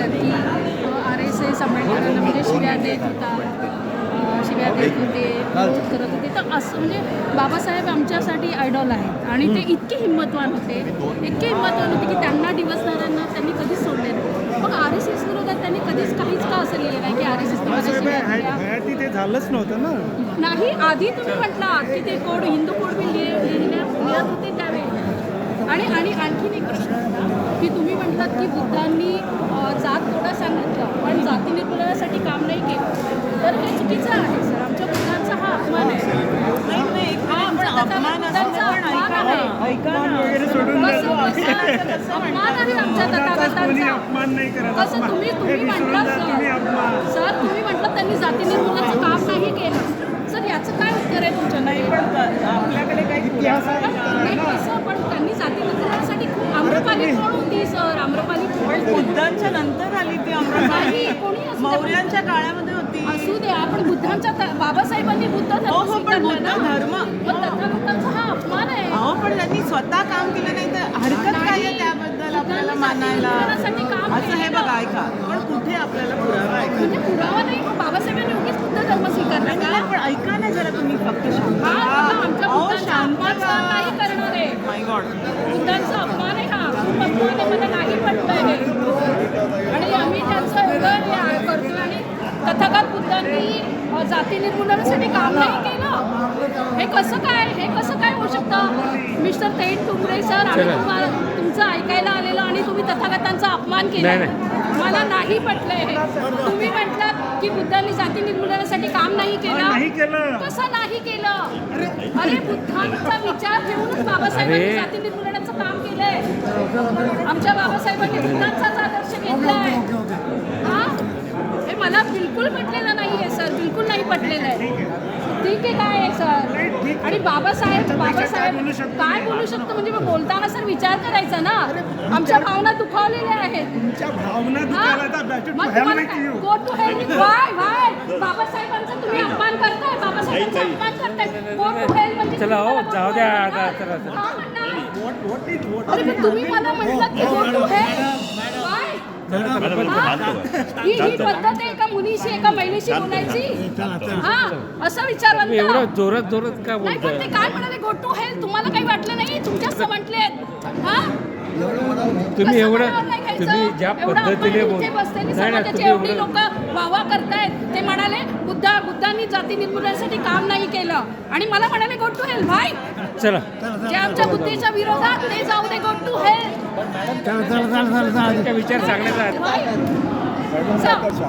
सांगितलं की R S S आंबेडकरांना म्हणजे शिव्या देत होता. शिव्या देत होते विरोध करत होते. तर असं म्हणजे बाबासाहेब आमच्यासाठी आयडॉल आहेत. आणि ते इतके हिंमतवान होते. इतके हिंमतवान होते की त्यांना दिवसदारांना त्यांनी कधीच सोडले नाही. मग आर एस एस विरोधात त्यांनी कधीच काहीच का असं लिहिलं नाही की आर एस एस ते झालंच नव्हतं ना. नाही आधी तुम्ही म्हटला की ते कोड हिंदू कोड लिहिण्यात लिहित होते त्यावेळी. आणि आणि आणखीन एक प्रश्न. म्हणतात की बुद्धांनी जात थोडा सांगितलं पण जाती निर्मूलनासाठी काम नाही केलं. तर हे चुकीचं आहे सर. आमच्या बुद्धांचा हा अपमान आहे. हा कसं-. तुम्ही तुम्ही विसरून म्हटलं जा तुम्ही अपमान. सर सर तुम्ही म्हटलं त्यांनी जाती निर्मूलनाचं काम नाही केलं. सर याचं काय उत्तर आहे तुमच्या नाही पण क- आपल्याकडे काही इतिहास पुरावा आहे. नाही कसं पण त्यांनी जाती निर्मूलनासाठी खूप आम्रपाली कोण होती सर आम्रपाली कोण पण होती? बुद्धांच्या नंतर आली ती अमरावती नाही, कोणी असू दे. मौर्यांच्या काळामध्ये होती. असू द्या पण बुद्धांच्या बाबासाहेबांनी बुद्ध धर्म हो, हो, हा अपमान आहे. अहो पण त्यांनी स्वतः काम केलं नाही तर हरकत काय आहे. त्याबद्दल आपल्याला मानायला? असं हे. बघा ऐका. पण कुठे आपल्याला पुरावा आहे? का? म्हणजे पुरावा नाही बाबासाहेबांनी उगीच बुद्ध धर्म स्वीकारला नाही, पण ऐका ना जरा तुम्ही फक्त शांत हा आमच्या शांत नाही करणार. आहे My God. बुद्धांचा अपमान आहे हा खूप अपमान आहे मला नाही पटलं हे आणि आम्ही त्यांचं एवढं हे आहे करतो आणि अ, जाती निर्मूलनासाठी काम नाही केलं. हे कसं काय हे कसं काय होऊ शकतं? मिस्टर तेन टुमरे सर. तुम्हाला तुमचं ऐकायला आलेलो आणि तुम्ही तथागतांचा अपमान केला. मला नाही पटलंय हे. तुम्ही म्हटलात की बुद्धांनी जाती निर्मूलनासाठी काम नाही केलं. नाही केलं. कसं नाही केलं? अरे. बुद्धांचा विचार ठेवूनच बाबासाहेबांनी अरे. जाती निर्मूलनाचं काम केलंय. आमच्या बाबासाहेबांनी बुद्धांचाच आदर्श घेतलाय हा हे मला बिलकुल पटलेलं नाहीये सर बिलकुल नाही पटलेलं आहे ठीक आहे काय आहे सर. आणि बाबासाहेब बाबासाहेब बोलू शकतो काय मी? बोलू शकतो? म्हणजे मग बोलताना सर विचार करायचा ना? आमच्या भावना दुखावलेल्या आहेत. तुमच्या भावना हा? बाबासाहेबांचा तुम्ही अपमान करताय? बाबासाहेबांचा अपमान करताय. म्हणजे चला, हो, जाऊ द्या तुम्ही मला म्हटलं की हा? ही पद्धत आहे का मुलीशी एका महिलेशी बोलायची? हा असं विचारलं तुम्ही एवढं जोरात जोरात का नाही पण ते काय म्हणाले गो टू हेल्थ तुम्हाला काही वाटलं नाही? तुमच्याच म्हटले हा? तुम्ही एवढं? तुम्ही ज्या पद्धतीने बसलेली एवढी एवढं लोक वावा करतायत. ते म्हणाले बुद्धा बुद्धांनी जाती निर्मूलनासाठी काम नाही केलं. आणि मला म्हणाले गो टू हेल्थ भाई. चला. जे आमच्या बुद्धीच्या विरोधात ते जाऊ दे गो टू हेल्थ तुमचा विचार सांगण्याचा